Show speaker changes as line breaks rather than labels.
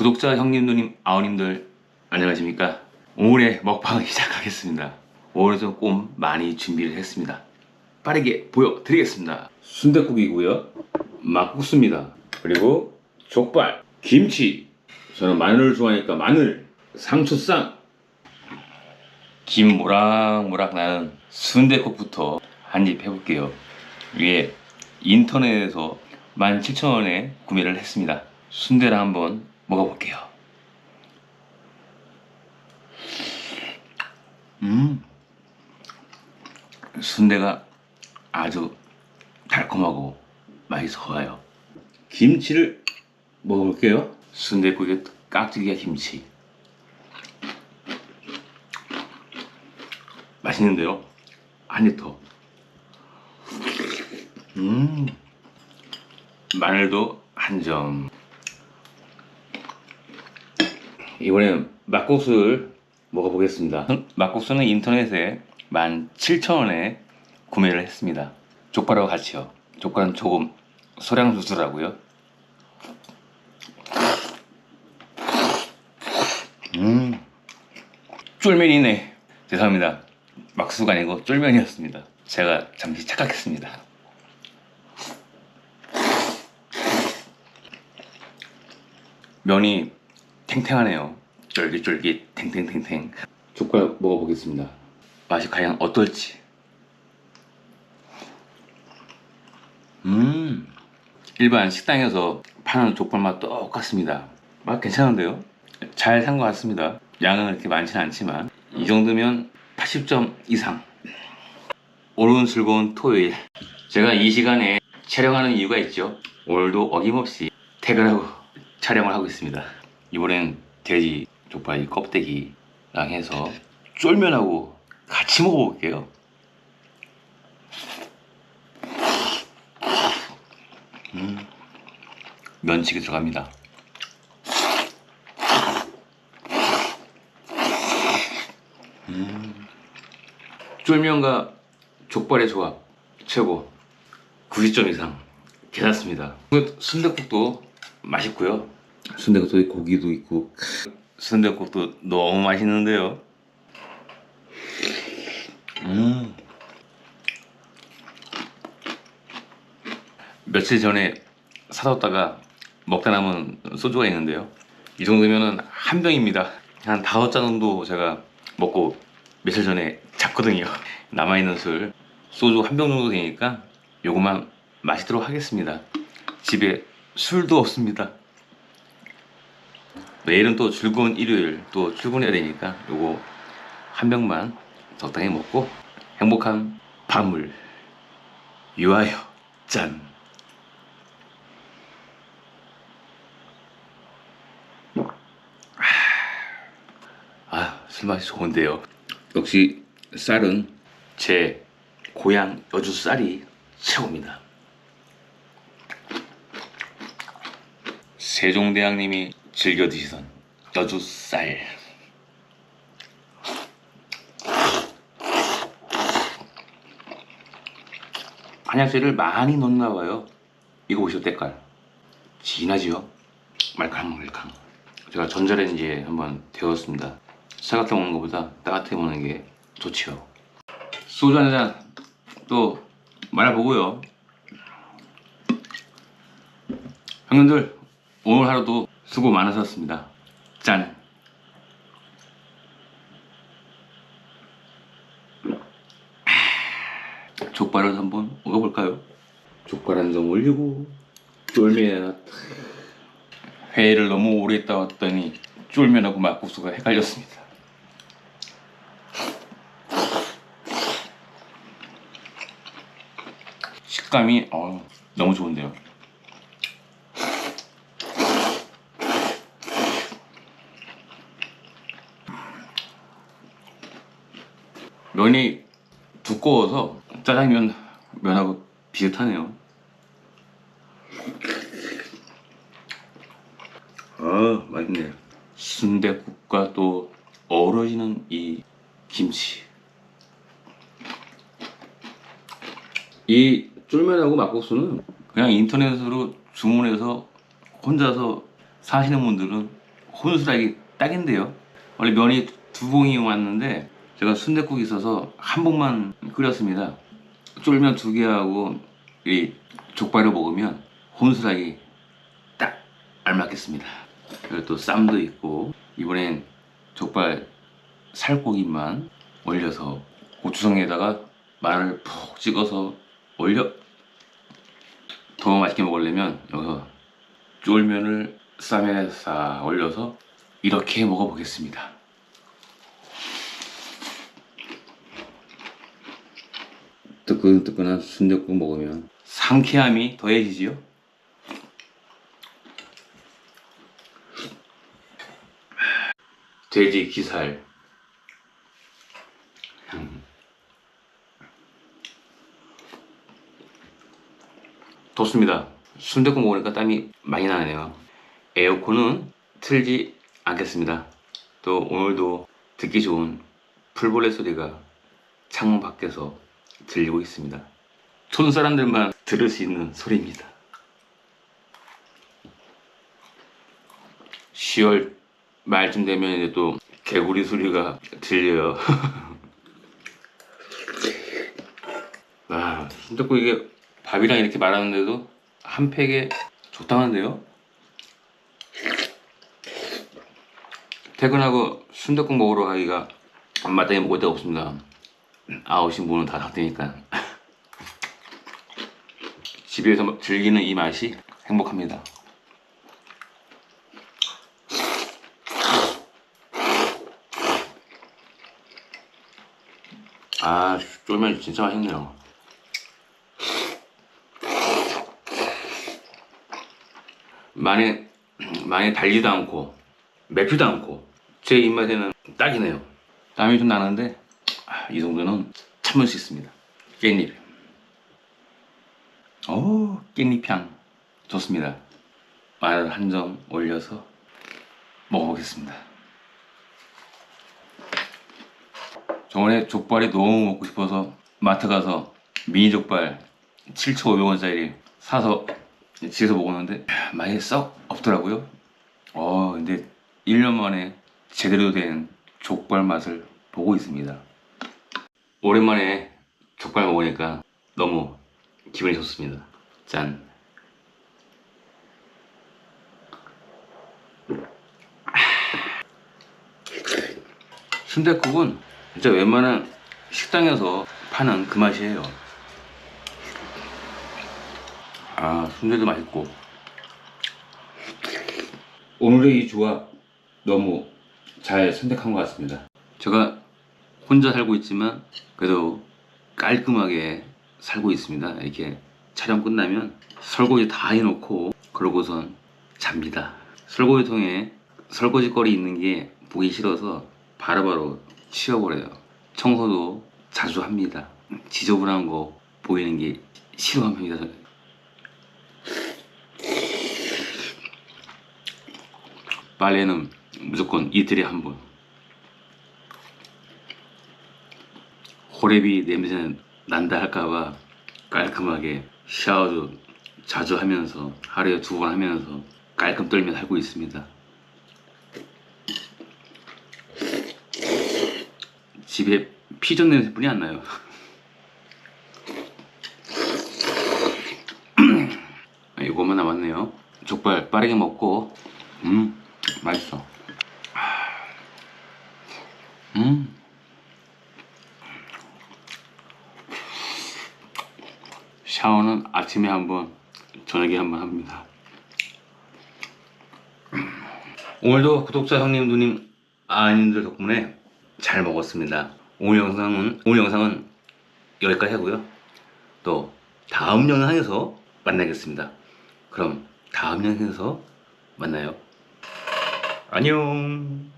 구독자 형님 누님 아우님들 안녕하십니까? 오늘의 먹방을 시작하겠습니다. 오늘도 꼼 많이 준비를 했습니다. 빠르게 보여드리겠습니다. 순댓국이고요. 막국수입니다. 그리고 족발 김치. 저는 마늘을 좋아하니까 마늘 상추쌈. 김 모락모락 나는 순댓국부터 한 입 해볼게요. 이게 인터넷에서 17,000원에 구매를 했습니다. 순대를 한번 먹어볼게요. 음. 순대가 아주 달콤하고 맛있어 좋아요. 김치를 먹어볼게요. 순대국에 깍두기와 김치. 맛있는데요? 한입 더. 음. 마늘도 한 점. 이번엔 막국수를 먹어보겠습니다. 막국수는 인터넷에 17,000원에 구매를 했습니다. 족발하고 같이요. 족발은 조금 소량수수라고요. 음, 쫄면이네. 죄송합니다. 막수가 아니고 쫄면이었습니다. 제가 잠시 착각했습니다. 면이 탱탱하네요. 쫄깃쫄깃 탱탱탱탱. 족발 먹어보겠습니다. 맛이 과연 어떨지. 음, 일반 식당에서 파는 족발 맛 똑같습니다. 맛 괜찮은데요? 잘 산 것 같습니다. 양은 그렇게 많지는 않지만 이 정도면 80점 이상. 오늘은 즐거운 토요일. 제가 이 시간에 촬영하는 이유가 있죠. 오늘도 어김없이 퇴근하고 촬영을 하고 있습니다. 이번엔 돼지 족발 이 껍데기랑 해서 쫄면하고 같이 먹어볼게요. 음, 면치기 들어갑니다. 음, 쫄면과 족발의 조합 최고 90점 이상 괜찮습니다. 순대국도 맛있고요. 순대국도 고기도 있고 순대국도 너무 맛있는데요. 음. 며칠 전에 사뒀다가 먹다 남은 소주가 있는데요. 이 정도면은 한 병입니다. 한 다섯 잔 정도 제가 먹고 며칠 전에 잤거든요. 남아있는 술 소주 한 병 정도 되니까 요거만 마시도록 하겠습니다. 집에 술도 없습니다. 내일은 또 즐거운 일요일 또 출근해야 되니까 요거 한 병만 적당히 먹고 행복한 밤을 위하여 짠. 아, 술 맛이 좋은데요. 역시 쌀은 제 고향 여주 쌀이 최고입니다. 세종대왕님이 즐겨 드시던 여주 쌀. 한약재를 많이 넣나 봐요. 이거 보시오 때깔. 진하지요? 말캉말캉. 제가 전자레인지에 한번 데웠습니다. 차갑게 먹는 것보다 따뜻하게 먹는 게 좋지요. 소주 한 잔 또 말아보고요. 형님들 오늘 하루도 수고 많으셨습니다. 짠. 족발을 한번 먹어볼까요? 족발 한 점 올리고 쫄면에다 회를 너무 오래 있다 왔더니 쫄면하고 막국수가 헷갈렸습니다. 식감이 어, 너무 좋은데요. 면이 두꺼워서 짜장면 면하고 비슷하네요. 아 맛있네. 순대국과 또 어우러지는 이 김치. 이 쫄면하고 막국수는 그냥 인터넷으로 주문해서 혼자서 사시는 분들은 혼술하기 딱인데요. 원래 면이 두 봉이 왔는데 제가 순댓국이 있어서 한 봉만 끓였습니다. 쫄면 두 개하고 이 족발을 먹으면 혼술하기 딱 알맞겠습니다. 그리고 또 쌈도 있고 이번엔 족발 살코기만 올려서 고추성에다가 마늘 푹 찍어서 올려 더 맛있게 먹으려면 여기서 쫄면을 쌈에 싹 올려서 이렇게 먹어보겠습니다. 뜨끈뜨끈한 순댓국 먹으면 상쾌함이 더해지지요. 돼지 기살 음. 덥습니다. 순댓국 먹으니까 땀이 많이 나네요. 에어컨은 틀지 않겠습니다. 또 오늘도 듣기 좋은 풀벌레 소리가 창문 밖에서 들리고 있습니다. 촌 사람들만 들을 수 있는 소리입니다. 10월 말쯤 되면 이제 또 개구리 소리가 들려요. 아, 순댓국 이게 밥이랑 이렇게 말하는데도 한 팩에 좋다는데요? 퇴근하고 순댓국 먹으러 가기가 마땅히 먹을 데가 없습니다. 아웃이 문은 다 닫으니까. 집에서 즐기는 이 맛이 행복합니다. 아, 쫄면 진짜 맛있네요. 많이 많이 달지도 않고 맵지도 않고 제 입맛에는 딱이네요. 땀이 좀 나는데 아, 이 정도는 참을 수 있습니다. 깻잎. 오, 깻잎향 좋습니다. 마늘 한 점 올려서 먹어보겠습니다. 저번에 족발이 너무 먹고 싶어서 마트 가서 미니 족발 7,500원짜리 사서 집에서 먹었는데 많이 썩 없더라고요. 어, 근데 1년 만에 제대로 된 족발 맛을 보고 있습니다. 오랜만에 족발 먹으니까 너무 기분이 좋습니다. 짠. 순댓국은 진짜 웬만한 식당에서 파는 그 맛이에요. 아, 순대도 맛있고. 오늘의 이 조합 너무 잘 선택한 것 같습니다. 제가 혼자 살고 있지만 그래도 깔끔하게 살고 있습니다. 이렇게 촬영 끝나면 설거지 다 해놓고 그러고선 잡니다. 설거지통에 설거지 거리 있는 게 보기 싫어서 바로바로 치워버려요. 청소도 자주 합니다. 지저분한 거 보이는 게 싫어합니다. 빨래는 무조건 이틀에 한 번. 호레비 냄새 난다 할까봐 깔끔하게 샤워도 자주 하면서 하루에 두 번 하면서 깔끔 떨며 살고 있습니다. 집에 피전 냄새뿐이 안 나요. 아, 이거만 남았네요. 족발 빠르게 먹고, 음, 맛있어. 음. 샤워는 아침에 한 번, 저녁에 한번 합니다. 오늘도 구독자 형님, 누님, 아님들 덕분에 잘 먹었습니다. 오늘 영상은 오늘 영상은 여기까지 하고요. 또 다음 영상에서 만나겠습니다. 그럼 다음 영상에서 만나요. 안녕.